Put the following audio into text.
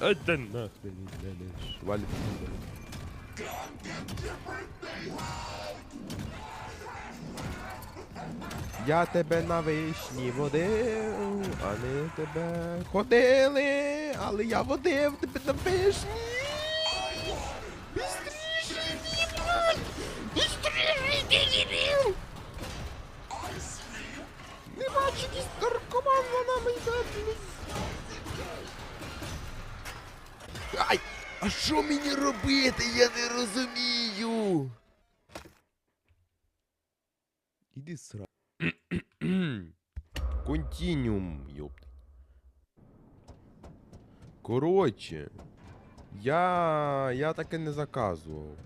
А да нахрен, блядь, швалит. Я тебе на вишні водив, а не тебе ходили, але я водив тебе на вишні. Ай! А що мені робити? Я не розумію. Іди сра. Континуум, ёпта. Коротше, я. я таке не заказував.